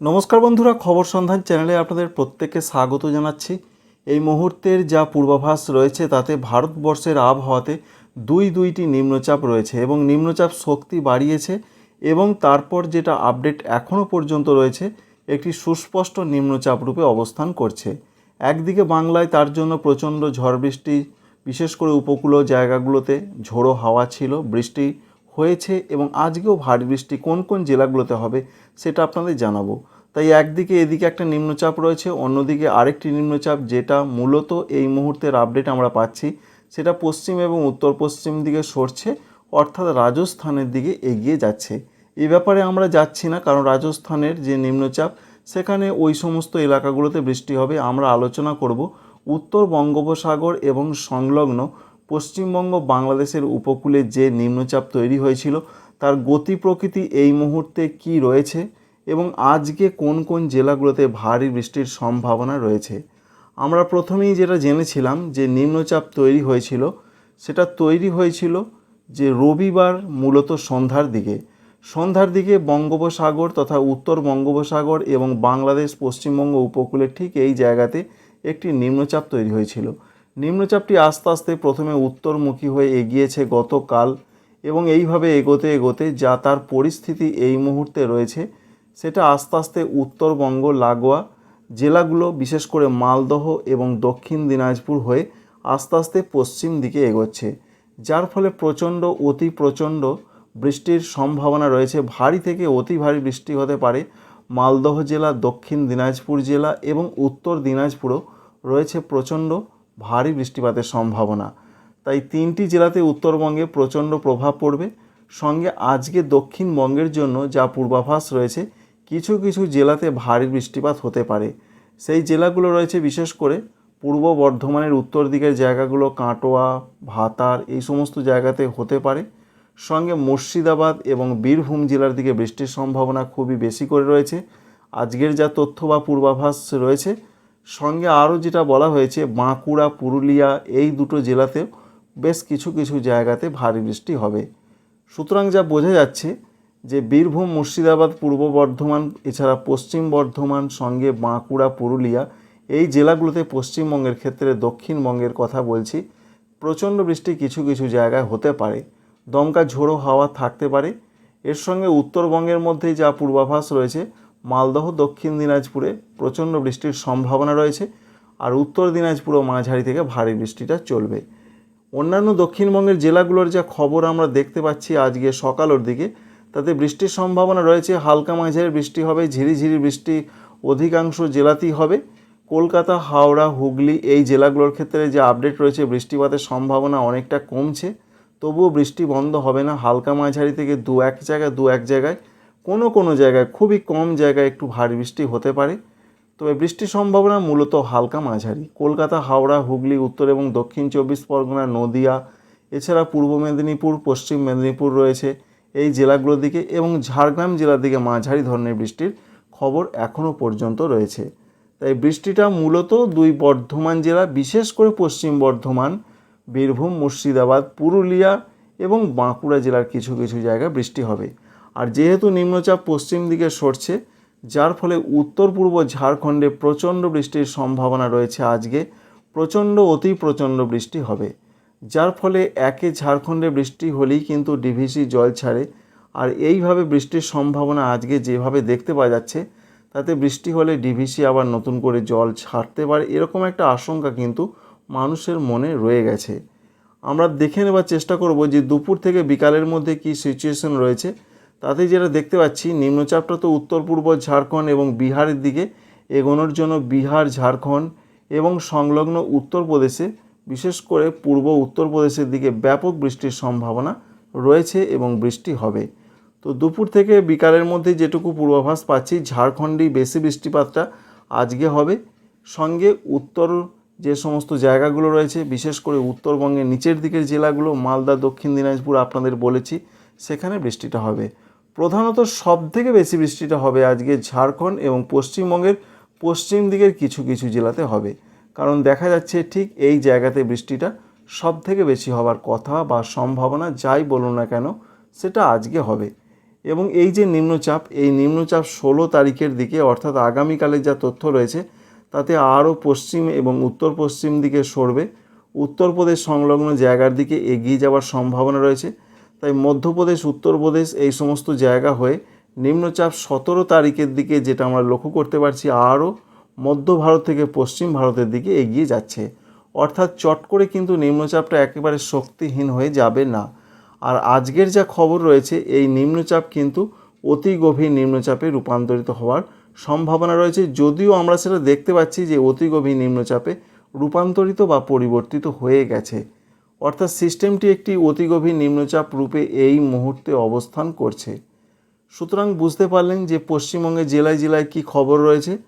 নমস্কার বন্ধুরা, খবর সন্ধান চ্যানেলে আপনাদের প্রত্যেককে স্বাগত জানাচ্ছি। এই মুহূর্তের যা পূর্বাভাস রয়েছে, তাতে ভারতবর্ষের আবহাওয়াতে দুই দুইটি নিম্নচাপ রয়েছে এবং নিম্নচাপ শক্তি বাড়িয়েছে এবং তারপর যেটা আপডেট এখনও পর্যন্ত রয়েছে, একটি সুস্পষ্ট নিম্নচাপ রূপে অবস্থান করছে। একদিকে বাংলায় তার জন্য প্রচণ্ড ঝড় বৃষ্টি, বিশেষ করে উপকূলীয় জায়গাগুলোতে ঝোড়ো হাওয়া ছিল, বৃষ্টি হয়েছে এবং আজকেও ভারী বৃষ্টি কোন কোন জেলাগুলোতে হবে সেটা আপনাদের জানাব। তাই একদিকে এদিকে একটা নিম্নচাপ রয়েছে, অন্যদিকে আরেকটি নিম্নচাপ যেটা মূলত এই মুহূর্তের আপডেট আমরা পাচ্ছি, সেটা পশ্চিম এবং উত্তর পশ্চিম দিকে সরছে, অর্থাৎ রাজস্থানের দিকে এগিয়ে যাচ্ছে। এ ব্যাপারে আমরা যাচ্ছি না, কারণ রাজস্থানের যে নিম্নচাপ, সেখানে ওই সমস্ত এলাকাগুলোতে বৃষ্টি হবে। আমরা আলোচনা করব উত্তর বঙ্গোপসাগর এবং সংলগ্ন পশ্চিমবঙ্গ বাংলাদেশের উপকূলে যে নিম্নচাপ তৈরি হয়েছিল, তার গতি প্রকৃতি এই মুহূর্তে কি রয়েছে এবং আজকে কোন কোন জেলাগুলোতে ভারী বৃষ্টির সম্ভাবনা রয়েছে? আমরা প্রথমেই যেটা জেনেছিলাম যে নিম্নচাপ তৈরি হয়েছিল, সেটা তৈরি হয়েছিল যে রবিবার মূলত সন্ধ্যার দিকে। সন্ধ্যার দিকে বঙ্গোপসাগর তথা উত্তর বঙ্গোপসাগর এবং বাংলাদেশ পশ্চিমবঙ্গ উপকূলের ঠিক এই জায়গাতে একটি নিম্নচাপ তৈরি হয়েছিল। নিম্নচাপটি আস্তে আস্তে প্রথমে উত্তরমুখী হয়ে এগিয়েছে গতকাল এবং এইভাবে এগোতে এগোতে যা তার পরিস্থিতি এই মুহূর্তে রয়েছে, সেটা আস্তে আস্তে উত্তরবঙ্গ, লাগোয়া জেলাগুলো, বিশেষ করে মালদহ এবং দক্ষিণ দিনাজপুর হয়ে আস্তে আস্তে পশ্চিম দিকে এগোচ্ছে, যার ফলে প্রচণ্ড, অতি প্রচণ্ড বৃষ্টির সম্ভাবনা রয়েছে। ভারী থেকে অতি ভারী বৃষ্টি হতে পারে মালদহ জেলা, দক্ষিণ দিনাজপুর জেলা এবং উত্তর দিনাজপুরও রয়েছে প্রচণ্ড ভারী বৃষ্টিপাতের সম্ভাবনা। তাই তিনটি জেলাতে উত্তরবঙ্গে প্রচণ্ড প্রভাব পড়বে। সঙ্গে আজকে দক্ষিণবঙ্গের জন্য যা পূর্বাভাস রয়েছে, কিছু কিছু জেলাতে ভারী বৃষ্টিপাত হতে পারে। সেই জেলাগুলো রয়েছে বিশেষ করে পূর্ব বর্ধমানের উত্তর দিকের জায়গাগুলো কাটোয়া, ভাতার এই সমস্ত জায়গাতে হতে পারে। সঙ্গে মুর্শিদাবাদ এবং বীরভূম জেলার দিকে বৃষ্টির সম্ভাবনা খুবই বেশি করে রয়েছে। আজকের যা তথ্য বা পূর্বাভাস রয়েছে সঙ্গে আরও যেটা বলা হয়েছে, বাঁকুড়া, পুরুলিয়া এই দুটো জেলাতেও বেশ কিছু কিছু জায়গাতে ভারী বৃষ্টি হবে। সুতরাং যা বোঝা যাচ্ছে যে বীরভূম, মুর্শিদাবাদ, পূর্ব বর্ধমান, এছাড়া পশ্চিম বর্ধমান, সঙ্গে বাঁকুড়া, পুরুলিয়া এই জেলাগুলোতে পশ্চিমবঙ্গের ক্ষেত্রে দক্ষিণবঙ্গের কথা বলছি, প্রচণ্ড বৃষ্টি কিছু কিছু জায়গায় হতে পারে। দমকা ঝোড়ো হাওয়া থাকতে পারে। এর সঙ্গে উত্তরবঙ্গের মধ্যে যা পূর্বাভাস রয়েছে মালদহ, দক্ষিণ দিনাজপুরে প্রচণ্ড বৃষ্টির সম্ভাবনা রয়েছে আর উত্তর দিনাজপুর ও মাঝারি থেকে ভারী বৃষ্টিটা চলবে। অন্যান্য দক্ষিণবঙ্গের জেলাগুলোর যা খবর আমরা দেখতে পাচ্ছি আজকে সকালের দিকে, তাতে বৃষ্টির সম্ভাবনা রয়েছে। হালকা মাঝারি বৃষ্টি হবে ঝিরিঝিরি বৃষ্টি অধিকাংশ জেলাতেই হবে। কলকাতা, হাওড়া, হুগলি এই জেলাগুলোর ক্ষেত্রে যে আপডেট রয়েছে, বৃষ্টিপাতের সম্ভাবনা অনেকটা কমছে, তবুও বৃষ্টি বন্ধ হবে না। হালকা মাঝারি থেকে দু এক জায়গায় দু এক জায়গায় কোনো কোনো জায়গায়, খুবই কম জায়গায় একটু ভারী বৃষ্টি হতে পারে। তবে বৃষ্টির সম্ভাবনা মূলত হালকা মাঝারি। কলকাতা, হাওড়া, হুগলি, উত্তর এবং দক্ষিণ চব্বিশ পরগনা, নদিয়া, এছাড়া পূর্ব মেদিনীপুর, পশ্চিম মেদিনীপুর রয়েছে এই জেলাগুলোর দিকে এবং ঝাড়গ্রাম জেলার দিকে মাঝারি ধরনের বৃষ্টির খবর এখনও পর্যন্ত রয়েছে। তাই বৃষ্টিটা মূলত দুই বর্ধমান জেলা, বিশেষ করে পশ্চিম বর্ধমান, বীরভূম, মুর্শিদাবাদ, পুরুলিয়া এবং বাঁকুড়া জেলার কিছু কিছু জায়গায় বৃষ্টি হবে। আর যেহেতু নিম্নচাপ পশ্চিম দিকে সরছে, যার ফলে উত্তর পূর্ব ঝাড়খণ্ডে প্রচণ্ড বৃষ্টির সম্ভাবনা রয়েছে আজকে। প্রচণ্ড, অতি প্রচণ্ড বৃষ্টি হবে। যার ফলে একে ঝাড়খণ্ডে বৃষ্টি হলেই কিন্তু ডিভিসি জল ছাড়ে। আর এইভাবে বৃষ্টির সম্ভাবনা আজকে যেভাবে দেখতে পাওয়া যাচ্ছে, তাতে বৃষ্টি হলে ডিভিসি আবার নতুন করে জল ছাড়তে পারে, এরকম একটা আশঙ্কা কিন্তু মানুষের মনে রয়ে গেছে। আমরা দেখে নেবার চেষ্টা করব যে দুপুর থেকে বিকালের মধ্যে কি সিচুয়েশন রয়েছে। তাতে যেটা দেখতে পাচ্ছি, নিম্নচাপটা তো উত্তর, পূর্ব ঝাড়খণ্ড এবং বিহারের দিকে এগোনোর জন্য বিহার, ঝাড়খণ্ড এবং সংলগ্ন উত্তরপ্রদেশে বিশেষ করে পূর্ব উত্তরপ্রদেশের দিকে ব্যাপক বৃষ্টির সম্ভাবনা রয়েছে এবং বৃষ্টি হবে। তো দুপুর থেকে বিকালের মধ্যে যেটুকু পূর্বাভাস পাচ্ছি, ঝাড়খণ্ডেই বেশি বৃষ্টিপাতটা আজকে হবে। সঙ্গে উত্তর যে সমস্ত জায়গাগুলো রয়েছে, বিশেষ করে উত্তরবঙ্গের নিচের দিকের জেলাগুলো, মালদা, দক্ষিণ দিনাজপুর আপনাদের বলেছি, সেখানে বৃষ্টিটা হবে। প্রধানত সব থেকে বেশি বৃষ্টিটা হবে আজকে ঝাড়খণ্ড এবং পশ্চিমবঙ্গের পশ্চিম দিকের কিছু কিছু জেলাতে হবে। কারণ দেখা যাচ্ছে ঠিক এই জায়গাতে বৃষ্টিটা সব থেকে বেশি হবার কথা বা সম্ভাবনা যাই বলুন না কেন, সেটা আজকে হবে। এবং এই যে নিম্নচাপ, এই নিম্নচাপ ষোলো তারিখের দিকে অর্থাৎ আগামীকালের যা তথ্য রয়েছে, তাতে আরও পশ্চিম এবং উত্তর পশ্চিম দিকে সরবে। উত্তরপ্রদেশ সংলগ্ন জায়গার দিকে এগিয়ে যাওয়ার সম্ভাবনা রয়েছে। তাই মধ্যপ্রদেশ, উত্তরপ্রদেশ এই সমস্ত জায়গা হয়ে নিম্নচাপ সতেরো তারিখের দিকে যেটা আমরা লক্ষ্য করতে পারছি আরও মধ্য ভারত থেকে পশ্চিম ভারতের দিকে এগিয়ে যাচ্ছে। অর্থাৎ চট করে কিন্তু নিম্নচাপটা একেবারে শক্তিহীন হয়ে যাবে না। আর আজকের যা খবর রয়েছে, এই নিম্নচাপ কিন্তু অতি গভীর নিম্নচাপে রূপান্তরিত হওয়ার সম্ভাবনা রয়েছে। যদিও আমরা সেটা দেখতে পাচ্ছি যে অতি গভীর নিম্নচাপে রূপান্তরিত বা পরিবর্তিত হয়ে গেছে। অর্থাৎ সিস্টেমটি একটি অতি গভীর নিম্নচাপ রূপে এই মুহূর্তে অবস্থান করছে। সুতরাং বুঝতে পারলেন যে পশ্চিমবঙ্গের জেলায় জেলায় কি খবর রয়েছে।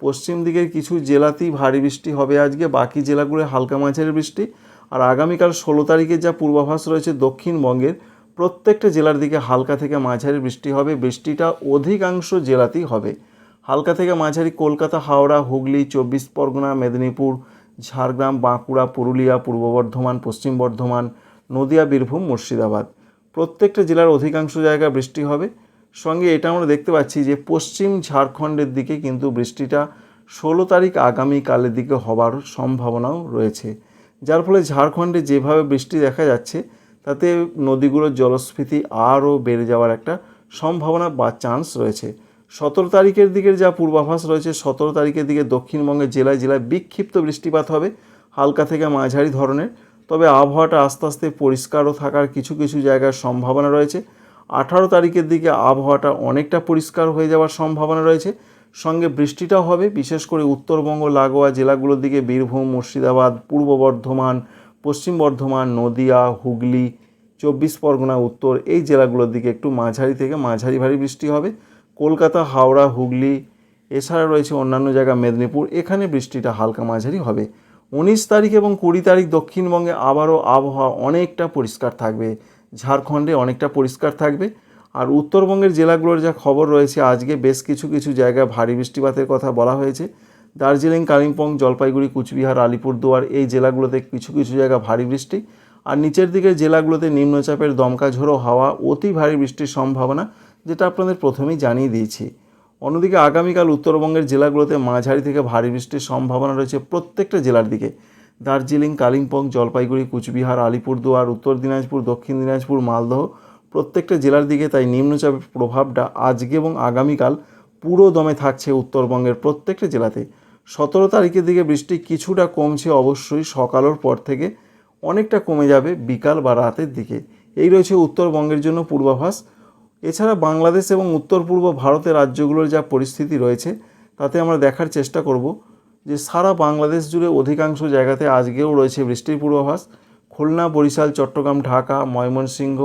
পশ্চিম দিকের কিছু জেলাতেই ভারী বৃষ্টি হবে আজকে, বাকি জেলাগুলোয় হালকা মাঝারি বৃষ্টি। আর আগামীকাল ষোলো তারিখে যা পূর্বাভাস রয়েছে দক্ষিণবঙ্গের, প্রত্যেকটা জেলার দিকে হালকা থেকে মাঝারি বৃষ্টি হবে। বৃষ্টিটা অধিকাংশ জেলাতেই হবে। হালকা থেকে মাঝারি কলকাতা, হাওড়া, হুগলি, চব্বিশ পরগনা, মেদিনীপুর ঝাড়গ্রাম, বাঁকুড়া, পুরুলিয়া, পূর্ব বর্ধমান, পশ্চিম বর্ধমান, নদিয়া, বীরভূম, মুর্শিদাবাদ। প্রত্যেকটা জেলার অধিকাংশ জায়গায় বৃষ্টি হবে। সঙ্গে এটা আমরা দেখতে পাচ্ছি যে পশ্চিম ঝাড়খণ্ডের দিকে কিন্তু বৃষ্টিটা ষোলো তারিখ আগামীকালের দিকে হবার সম্ভাবনাও রয়েছে। যার ফলে ঝাড়খণ্ডে যেভাবে বৃষ্টি দেখা যাচ্ছে, তাতে নদীগুলোর জলস্ফীতি আরও বেড়ে যাওয়ার একটা সম্ভাবনা বা চান্স রয়েছে। সতেরো তারিখের দিকের যা পূর্বাভাস রয়েছে, সতেরো তারিখের দিকে দক্ষিণবঙ্গের জেলায় জেলায় বিক্ষিপ্ত বৃষ্টিপাত হবে, হালকা থেকে মাঝারি ধরনের। তবে আবহাওয়াটা আস্তে আস্তে পরিষ্কারও থাকার কিছু কিছু জায়গার সম্ভাবনা রয়েছে। আঠারো তারিখের দিকে আবহাওয়াটা অনেকটা পরিষ্কার হয়ে যাওয়ার সম্ভাবনা রয়েছে। সঙ্গে বৃষ্টিটাও হবে, বিশেষ করে উত্তরবঙ্গ, লাগোয়া জেলাগুলোর দিকে বীরভূম, মুর্শিদাবাদ, পূর্ব বর্ধমান, পশ্চিম বর্ধমান, নদিয়া, হুগলি, চব্বিশ পরগনা, উত্তর এই জেলাগুলোর দিকে একটু মাঝারি থেকে মাঝারি ভারী বৃষ্টি হবে। কলকাতা, হাওড়া, হুগলি, এছাড়া রয়েছে অন্যান্য জায়গা মেদিনীপুর। এখানে বৃষ্টিটা হালকা মাঝারি হবে। উনিশ তারিখ এবং কুড়ি তারিখ দক্ষিণবঙ্গে আবারও আবহাওয়া অনেকটা পরিষ্কার থাকবে। ঝাড়খণ্ডে অনেকটা পরিষ্কার থাকবে। আর উত্তরবঙ্গের জেলাগুলোর যা খবর রয়েছে, আজকে বেশ কিছু কিছু জায়গায় ভারী বৃষ্টিপাতের কথা বলা হয়েছে। দার্জিলিং, কালিম্পং, জলপাইগুড়ি, কুচবিহার, আলিপুরদুয়ার এই জেলাগুলোতে কিছু কিছু জায়গা ভারী বৃষ্টি। আর নিচের দিকের জেলাগুলোতে নিম্নচাপের দমকা ঝোড়ো হাওয়া, অতি ভারী বৃষ্টির সম্ভাবনা যেটা আপনাদের প্রথমেই জানিয়ে দিয়েছি। অন্যদিকে আগামীকাল উত্তরবঙ্গের জেলাগুলোতে মাঝারি থেকে ভারী বৃষ্টির সম্ভাবনা রয়েছে প্রত্যেকটা জেলার দিকে। দার্জিলিং, কালিম্পং, জলপাইগুড়ি, কুচবিহার, আলিপুরদুয়ার, উত্তর দিনাজপুর, দক্ষিণ দিনাজপুর, মালদহ প্রত্যেকটা জেলার দিকে তাই নিম্নচাপের প্রভাবটা আজকে এবং আগামীকাল পুরো দমে থাকছে উত্তরবঙ্গের প্রত্যেকটা জেলাতে। সতেরো তারিখের দিকে বৃষ্টি কিছুটা কমছে অবশ্যই সকালের পর থেকে, অনেকটা কমে যাবে বিকাল বা রাতের দিকে। এই রয়েছে উত্তরবঙ্গের জন্য পূর্বাভাস। এছাড়া বাংলাদেশ এবং উত্তর পূর্ব ভারতের রাজ্যগুলোর যা পরিস্থিতি রয়েছে, তাতে আমরা দেখার চেষ্টা করব যে সারা বাংলাদেশ জুড়ে অধিকাংশ জায়গাতে আজকেও রয়েছে বৃষ্টির পূর্বাভাস। খুলনা, বরিশাল, চট্টগ্রাম, ঢাকা, ময়মনসিংহ,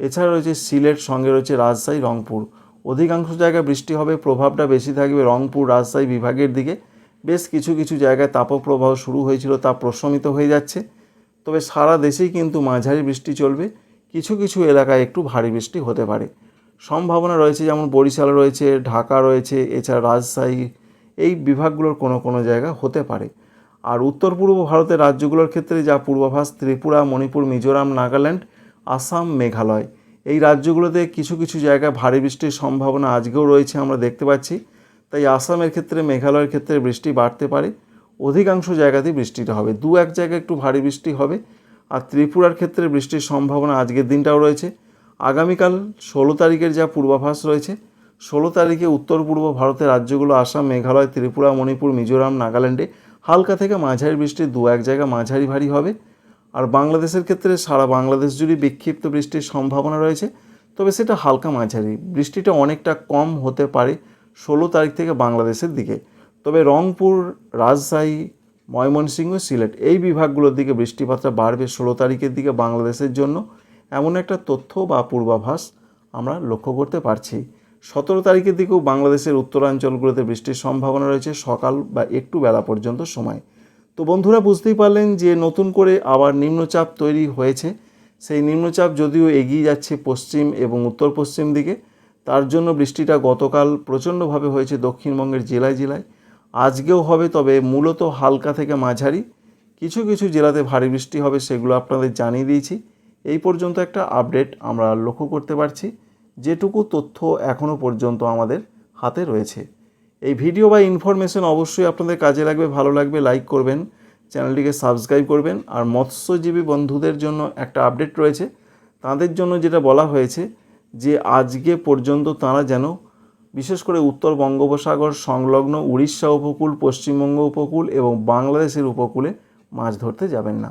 এছাড়া রয়েছে সিলেট, সঙ্গে রয়েছে রাজশাহী, রংপুর। অধিকাংশ জায়গায় বৃষ্টি হবে, প্রভাবটা বেশি থাকবে রংপুর, রাজশাহী বিভাগের দিকে। বেশ কিছু কিছু জায়গায় তাপপ্রবাহ শুরু হয়েছিল, তা প্রশমিত হয়ে যাচ্ছে। তবে সারা দেশেই কিন্তু মাঝারি বৃষ্টি চলবে। কিছু কিছু এলাকায় একটু ভারী বৃষ্টি হতে পারে। সম্ভাবনা রয়েছে, যেমন বরিশাল রয়েছে, ঢাকা রয়েছে, এছাড়া রাজশাহী, এই বিভাগগুলোর কোনো কোনো জায়গা হতে পারে। আর উত্তর পূর্ব ভারতের রাজ্যগুলোর ক্ষেত্রে যা পূর্বাভাস, ত্রিপুরা, মণিপুর, মিজোরাম, নাগাল্যান্ড, আসাম, মেঘালয়, এই রাজ্যগুলোতে কিছু কিছু জায়গায় ভারী বৃষ্টির সম্ভাবনা আজকেও রয়েছে আমরা দেখতে পাচ্ছি। তাই আসামের ক্ষেত্রে, মেঘালয়ের ক্ষেত্রে বৃষ্টি বাড়তে পারে, অধিকাংশ জায়গাতেই বৃষ্টিটা হবে। দু এক জায়গায় একটু ভারী বৃষ্টি হবে, আর ত্রিপুরার ক্ষেত্রে বৃষ্টির সম্ভাবনা আজকের দিনটাও রয়েছে। আগামীকাল ষোলো তারিখের যা পূর্বাভাস রয়েছে, ষোলো তারিখে উত্তর পূর্ব ভারতের রাজ্যগুলো আসাম, মেঘালয়, ত্রিপুরা, মণিপুর, মিজোরাম, নাগাল্যান্ডে হালকা থেকে মাঝারি বৃষ্টি দু এক জায়গা মাঝারি ভারী হবে। আর বাংলাদেশের ক্ষেত্রে সারা বাংলাদেশ জুড়ে বিক্ষিপ্ত বৃষ্টির সম্ভাবনা রয়েছে, তবে সেটা হালকা মাঝারি। বৃষ্টিটা অনেকটা কম হতে পারে ষোলো তারিখ থেকে বাংলাদেশের দিকে। তবে রংপুর, রাজশাহী, ময়মনসিংহ, সিলেট এই বিভাগগুলোর দিকে বৃষ্টিপাতটা বাড়বে ষোলো তারিখের দিকে বাংলাদেশের জন্য। এমন একটা তথ্য বা পূর্বাভাস আমরা লক্ষ্য করতে পারছি। সতেরো তারিখের দিকেও বাংলাদেশের উত্তরাঞ্চলগুলোতে বৃষ্টির সম্ভাবনা রয়েছে সকাল বা একটু বেলা পর্যন্ত সময়। তো বন্ধুরা, বুঝতেই পারলেন যে নতুন করে আবার নিম্নচাপ তৈরি হয়েছে। সেই নিম্নচাপ যদিও এগিয়ে যাচ্ছে পশ্চিম এবং উত্তর পশ্চিম দিকে, তার জন্য বৃষ্টিটা গতকাল প্রচণ্ডভাবে হয়েছে দক্ষিণবঙ্গের জেলায় জেলায়। আজকেও হবে, তবে মূলত হালকা থেকে মাঝারি। কিছু কিছু জেলাতে ভারী বৃষ্টি হবে, সেগুলো আপনাদের জানিয়ে দিয়েছি। এই পর্যন্ত একটা আপডেট আমরা লক্ষ্য করতে পারছি, যেটুকু তথ্য এখনও পর্যন্ত আমাদের হাতে রয়েছে। এই ভিডিও বা ইনফরমেশন অবশ্যই আপনাদের কাজে লাগবে, ভালো লাগবে লাইক করবেন, চ্যানেলটিকে সাবস্ক্রাইব করবেন, আর মৎস্যজীবী বন্ধুদের জন্য একটা আপডেট রয়েছে। তাদের জন্য যেটা বলা হয়েছে যে, আজকে পর্যন্ত তারা যেন, বিশেষ করে উত্তর বঙ্গোপসাগর, সংলগ্ন উড়িষ্যা উপকূল, পশ্চিমবঙ্গ উপকূল এবং বাংলাদেশের উপকূলে মাছ ধরতে যাবেন না।